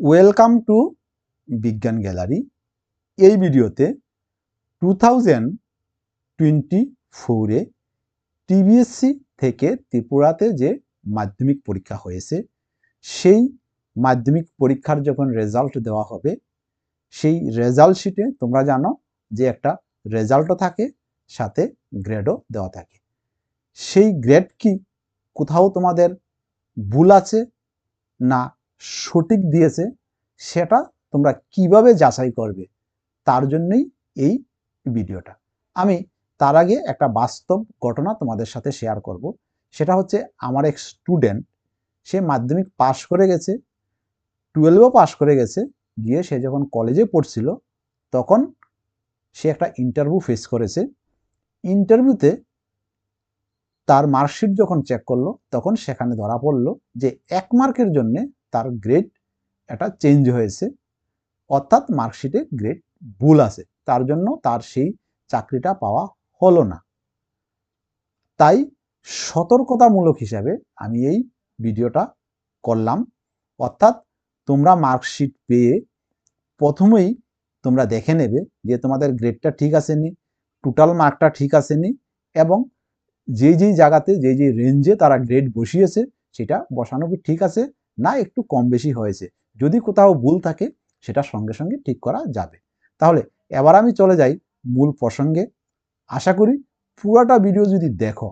Welcome to বিজ্ঞান gallery এই ভিডিওতে টু থাউজেন্ড টোয়েন্টি ফোরে টিবিএসসি থেকে ত্রিপুরাতে যে মাধ্যমিক পরীক্ষা হয়েছে, সেই মাধ্যমিক পরীক্ষার যখন রেজাল্ট দেওয়া হবে, সেই রেজাল্ট শিটে তোমরা জানো যে একটা রেজাল্টও থাকে, সাথে গ্রেডও দেওয়া থাকে। সেই গ্রেড কি? কোথাও তোমাদের ভুল আছে না সঠিক দিয়েছে, সেটা তোমরা কীভাবে যাচাই করবে? তার জন্যই এই ভিডিওটা। আমি তার আগে একটা বাস্তব ঘটনা তোমাদের সাথে শেয়ার করব। সেটা হচ্ছে আমার এক স্টুডেন্ট সে মাধ্যমিক পাশ করে গেছে টুয়েলভও পাশ করে গেছে, গিয়ে সে যখন কলেজে পড়ছিল, তখন সে একটা ইন্টারভিউ ফেস করেছে। ইন্টারভিউতে তার মার্কশিট যখন চেক করল, তখন সেখানে ধরা পড়ল যে এক মার্কের জন্যে তার গ্রেড এটা চেঞ্জ হয়েছে। অর্থাৎ মার্কশিটে গ্রেড ভুল আছে। তার জন্য তার সেই চাকরিটা পাওয়া হলো না। তাই সতর্কতামূলক হিসাবে আমি এই ভিডিওটা করলাম। অর্থাৎ তোমরা মার্কশিট পেয়ে প্রথমেই তোমরা দেখে নেবে যে তোমাদের গ্রেডটা ঠিক আসেনি টোটাল মার্কটা ঠিক আসেনি এবং যেই যেই জায়গাতে, যেই যেই রেঞ্জে তারা গ্রেড বসিয়েছে, সেটা বসানো কি ঠিক আছে না, একটু কম বেশি হয়েছে। যদি কোথাও ভুল থাকে, সেটা সঙ্গে সঙ্গে ঠিক করা যাবে। তাহলে এবার আমি চলে যাই মূল প্রসঙ্গে। আশা করি পুরোটা ভিডিও যদি দেখো,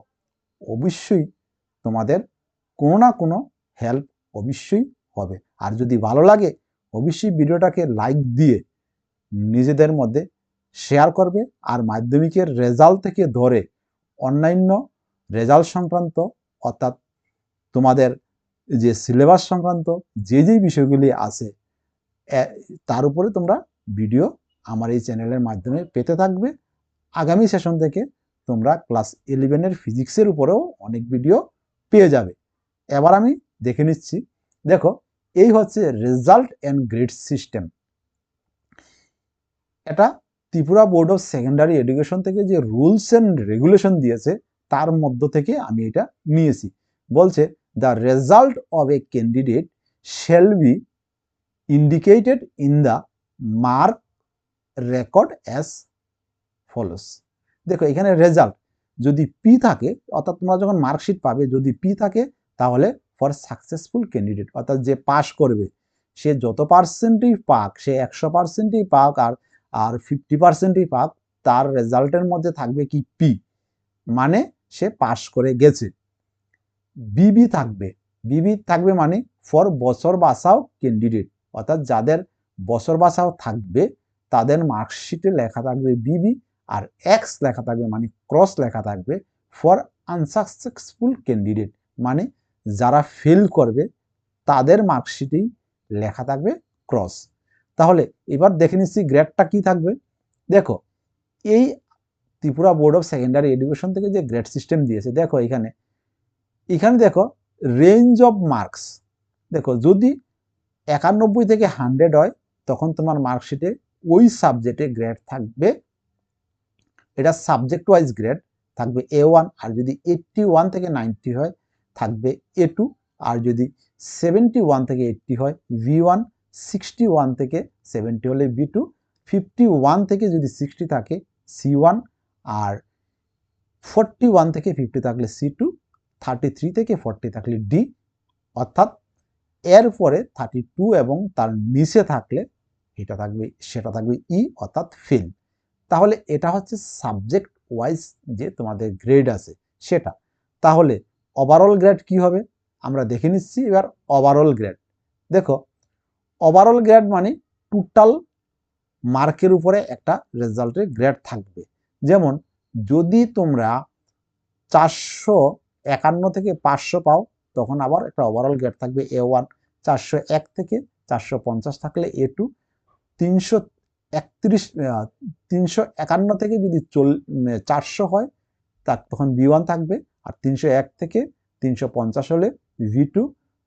অবশ্যই তোমাদের কোনো না কোনো হেল্প অবশ্যই হবে। আর যদি ভালো লাগে, অবশ্যই ভিডিওটাকে লাইক দিয়ে নিজেদের মধ্যে শেয়ার করবে আর মাধ্যমিকের রেজাল্ট থেকে ধরে অন্যান্য রেজাল্ট সংক্রান্ত অর্থাৎ তোমাদের যে সিলেবাস সংক্রান্ত যে যেই বিষয়গুলি আছে তার উপরে তোমরা ভিডিও আমার এই চ্যানেলের মাধ্যমে পেতে থাকবে। আগামী সেশন থেকে তোমরা ক্লাস ইলেভেনের ফিজিক্সের উপরেও অনেক ভিডিও পেয়ে যাবে। এবার আমি দেখে নিচ্ছি, দেখো, এই হচ্ছে রেজাল্ট অ্যান্ড গ্রেড সিস্টেম এটা Tripura board of secondary education থেকে যে রুলস অ্যান্ড রেগুলেশন দিয়েছে, তার মধ্য থেকে আমি এটা নিয়েছি। বলছে the result of a candidate shall be indicated in the mark record as follows দেখো, এখানে রেজাল্ট যদি পি থাকে, অর্থাৎ তোমরা যখন মার্কশিট পাবে, যদি পি থাকে, তাহলে ফর সাকসেসফুল ক্যান্ডিডেট অর্থাৎ যে পাস করবে, সে যত পার্সেন্টই পাক, সে একশো পার্সেন্টই পাক আর আর ফিফটি পার্সেন্টই পাক, তার রেজাল্টের মধ্যে থাকবে কি পি মানে সে পাস করে গেছে। বিবি থাকবে। বিবি থাকবে মানে ফর বছর বাসাও ক্যান্ডিডেট অর্থাৎ যাদের বছর বাসাও থাকবে, তাদের মার্কশিটে লেখা থাকবে বিবি আর এক্স লেখা থাকবে মানে ক্রস লেখা থাকবে ফর আনসাকসেসফুল ক্যান্ডিডেট মানে যারা ফেল করবে, তাদের মার্কশিটেই লেখা থাকবে ক্রস তাহলে এবার দেখে নিচ্ছি গ্রেডটা কি থাকবে। দেখো, এই Tripura board of secondary education থেকে যে গ্রেড সিস্টেম দিয়েছে, দেখো এখানে এখানে দেখো রেঞ্জ অফ মার্কস দেখো, যদি একানব্বই থেকে হান্ড্রেড হয়, তখন তোমার মার্কশিটে ওই সাবজেক্টে গ্রেড থাকবে। এটা সাবজেক্ট ওয়াইজ গ্রেড থাকবে এ ওয়ান আর যদি এইটটি ওয়ান থেকে নাইনটি হয়, থাকবে এ টু আর যদি সেভেন্টি ওয়ান থেকে এইটটি হয় ভি ওয়ান সিক্সটি ওয়ান থেকে সেভেন্টি হলে বি টু ফিফটি ওয়ান থেকে যদি সিক্সটি থাকে সি ওয়ান আর ফোরটি ওয়ান থেকে ফিফটি থাকলে সি টু থার্টি থ্রি থেকে ফোরটি থাকলে ডি অর্থাৎ এর পরে থার্টি টু এবং তার নিচে থাকলে এটা থাকবে, সেটা থাকবে ই অর্থাৎ ফেল তাহলে এটা হচ্ছে সাবজেক্ট ওয়াইজ যে তোমাদের গ্রেড আছে, সেটা। তাহলে ওভারঅল গ্রেড কি হবে? আমরা দেখে নিচ্ছি, এবার ওভারঅল গ্রেড দেখো ওভারঅল গ্রেড মানে টোটাল মার্কের উপরে একটা রেজাল্টের গ্রেড থাকবে। যেমন, যদি তোমরা চারশো একান্ন থেকে পাঁচশো পাও, তখন আবার একটা ওভারঅল গ্রেড থাকবে এ ওয়ান চারশো এক থেকে চারশো পঞ্চাশ থাকলে এ টু তিনশো একত্রিশ তিনশো একান্ন থেকে যদি চল চারশো হয়, তার তখন বি ওয়ান থাকবে। আর তিনশো এক থেকে তিনশো পঞ্চাশ হলে ভি টু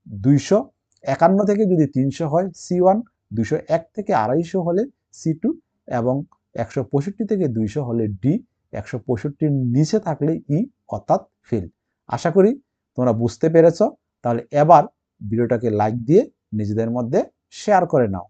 দুইশো একান্ন থেকে যদি তিনশো হয় সি ওয়ান দুশো এক থেকে আড়াইশো হলে সি টু এবং একশো পঁয়ষট্টি থেকে দুইশো হলে ডি একশো পঁয়ষট্টির নিচে থাকলে ই অর্থাৎ ফেল আশা করি তোমরা বুঝতে পেরেছ। তাহলে এবার ভিডিওটাকে লাইক দিয়ে নিজেদের মধ্যে শেয়ার করে নাও।